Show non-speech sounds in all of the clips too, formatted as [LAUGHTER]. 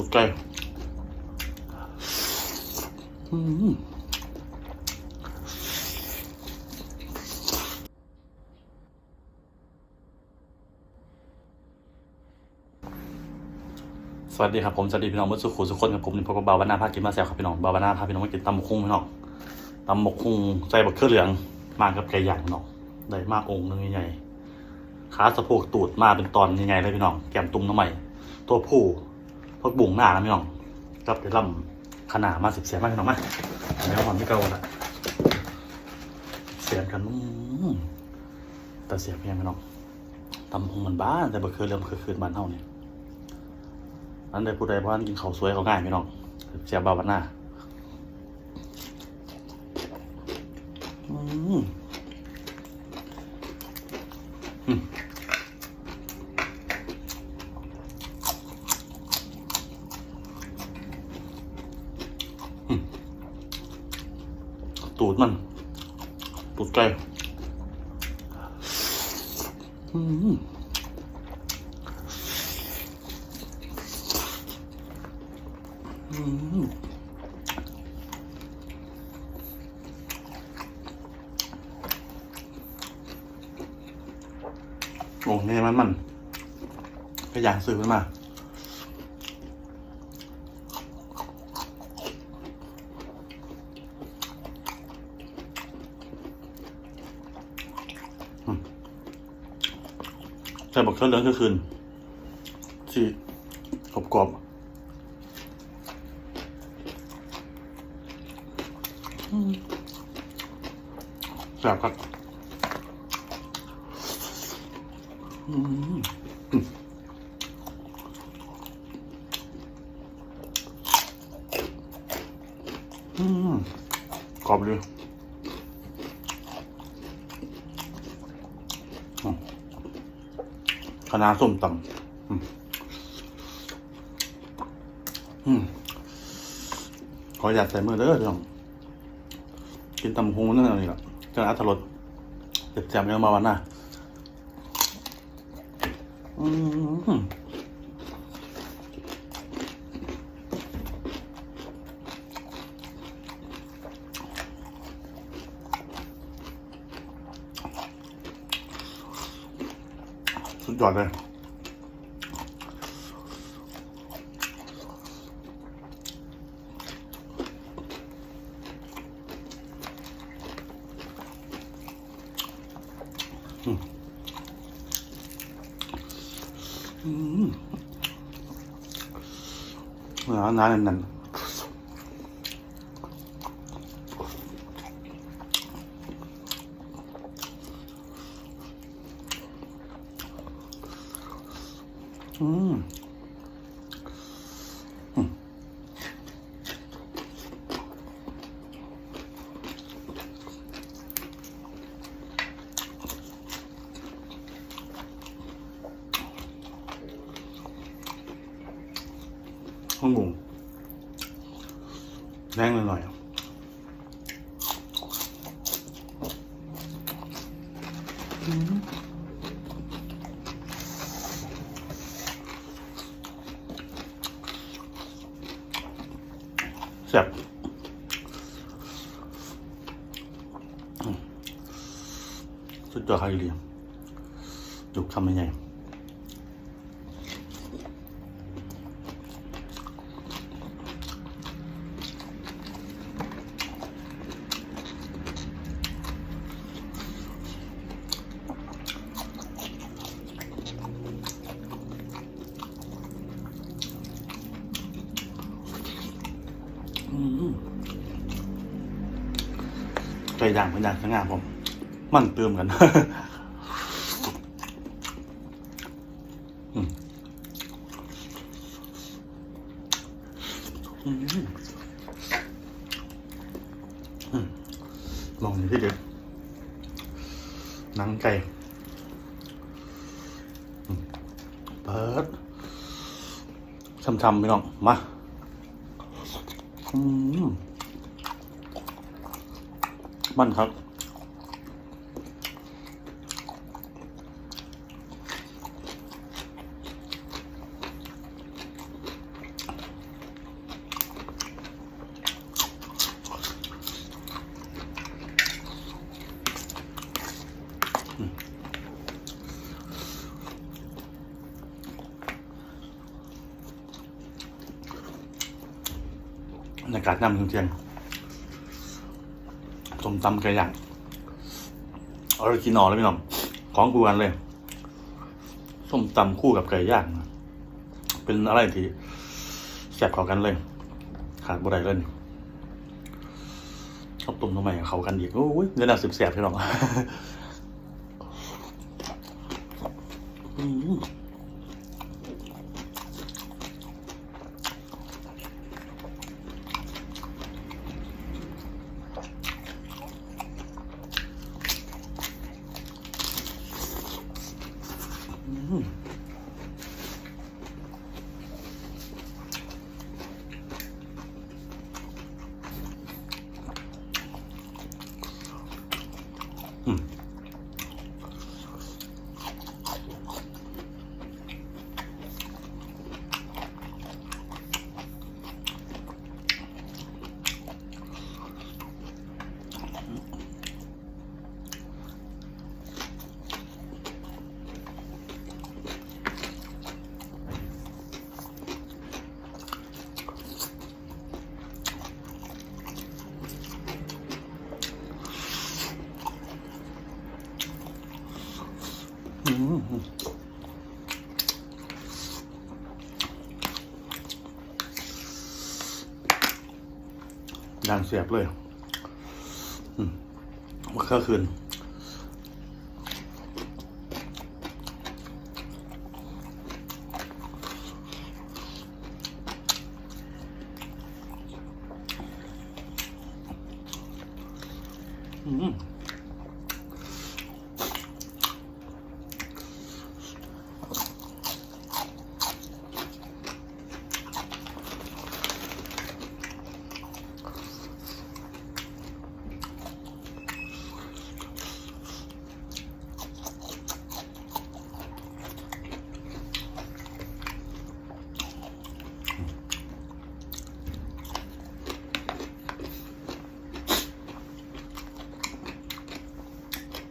ตุดไก่อืมสวัสดีครับผมสวัสดีพี่น้องเมื่อสุขุสุขคนกับผมนี่พบกับบาวบานาพากินมาแซวครับพี่น้องบาวบานาพาพี่น้องมากินตำบักคุ้งพี่น้องตำบักคุ้งใส่บักเครือเหลืองมากับไก่ย่างพี่น้องได้มากองค์หนึงใหญ่ๆขาสะโพกตูดมาเป็นตอนใหญ่ๆเลยพี่น้องแก้มตุ้มน้ำใหม่ตัวผู้ พวกบุ่งหน้านะพี่น้องกับเดี๋ยวลำขนาดมาสิบเสียมากพี่น้องมาอันนี้ความที่เก่าละเสียงกันอืมแต่เสียงเพียงพี่น้องตำหงมันบ้านแต่บักเครือเหลืองคือคืนบ้านเท่านี่อันใดผู้ใดบ้านกินข้าวสวยเขาง่ายพี่น้องเสียบาวันหน้า อืมอืมอืม ตูดมัน ตูดไก่อืมอืมโอ้เนี่ยมันมันก็อยากซื้อมันมา ใส่บักเหลืองคือคืนที่กรอบๆแซ่บครับอืมอืมกรอบเลยอืม คณะส้มตำอืมอืมขออยากใส่มือเด้อพี่น้องกินตำฮงนั่นอะไรล่ะจะอัตรสเจ็บแจมยังมาวันน่ะอืม สุดยอดเลยอืมน้ำน้ำนั่นอืมอืมข้างบุงแรงหน่อย ๆอืมแซ่บสุดยอดครับอีเลียมจุกทำยังไง ไก่ย่างเป็นอย่างสง่าผม มันเติมกันลองดูที่เด็ดหนังไก่อืมเปิดช้ำๆไปน้อง มา อืม มันครับอากาศน้ำเทียง ตำไก่ย่างออริจินอลเลยพี่น้องของกูกันเลยส้มตำคู่กับไก่ย่างเป็นอะไรที่แซ่บเข้ากันเลย ขาดบ่ได้เลยชอบตุ่มทำไมเขากันอีกโอ้ยเนื้อหนักสิบแสบพี่น้อง ด่างเสียบเลยอืมมะเขือคืน อืม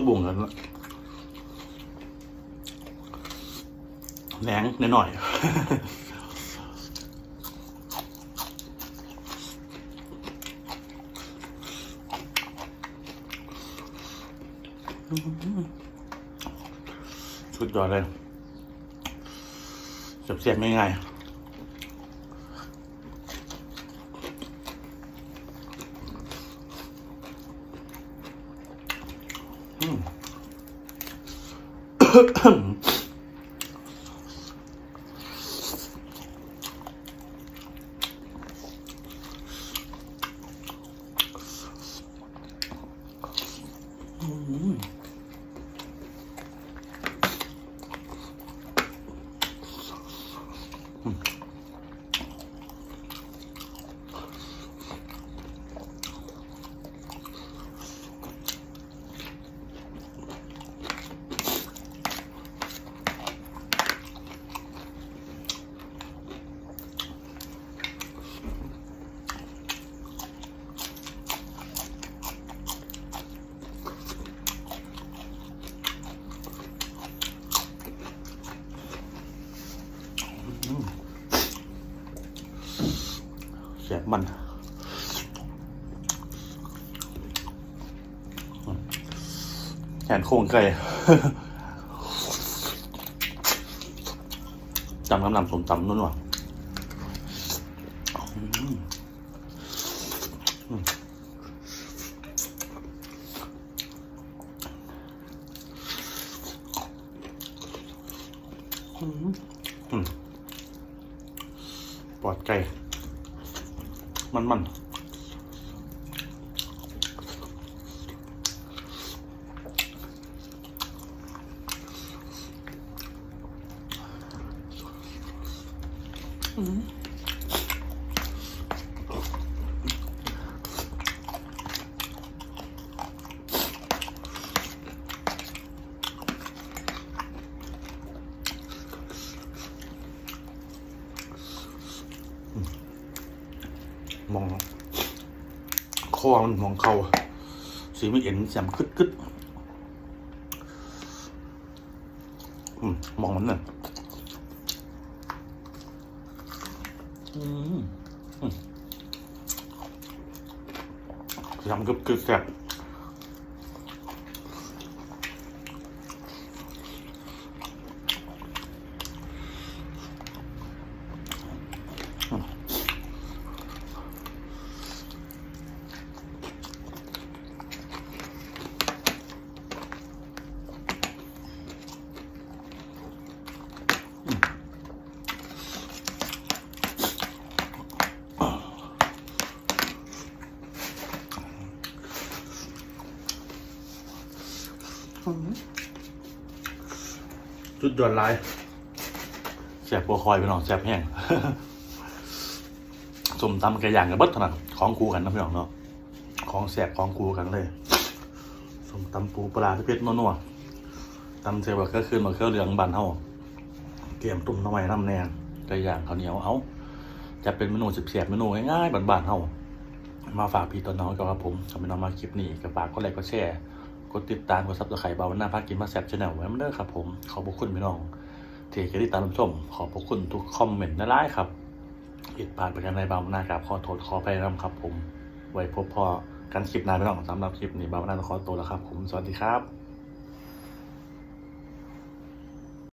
ตัวบุ่งกันแหนงนิดหน่อยสุดยอดเลยเสียบๆง่ายๆ Hook. [LAUGHS] ขนโค้งไก่จำกำลำสมตำนุ่นว่ะอืมอืมอืมอืมปอดไก่มันมัน คอมันมองเขาสีไม่เอ็นแสมคึดคึดมองมันน่ะแสมคึดคึดแสบ ดยอดลายแสบบัวคอยพี่น้องแสบแห้งสมตำกระย่างกับเบิดเท่านั้นของคูกันนะพี่น้องเนาะของแสบของคูกันเลยสมตำปูปลาที่เพชรนัวๆตำเสียบก็คือมาเครื่องเหลืองบานเฮาเกี่ยมตุ่มน้ำไม้น้ำแนงกระย่างข้าวเหนียวเอาจะเป็นเมนูสิบเสียบเมนูง่ายๆบานๆเฮามาฝากพี่ต้นน้องกับผมขอบคุณน้องมาคลิปนี้กับฝากก็ไลค์ก็แชร์ กดติดตามกดซับสไครต์บาวันหน้าพากินมาแซบชาแนลไว้มันเด้อครับผมขอบพระคุณพี่น้องที่ติดตามรับชม ขอบพระคุณทุกคอมเมนต์นะร้ายครับผิดพลาดประการใดบางหน้ากราบขอโทษขอไปรำครับผม ไว้พบพอกันคลิปหน้าพี่น้องสำหรับคลิปนี้บางหน้าต้องขอตัวแล้วครับผมสวัสดีครับ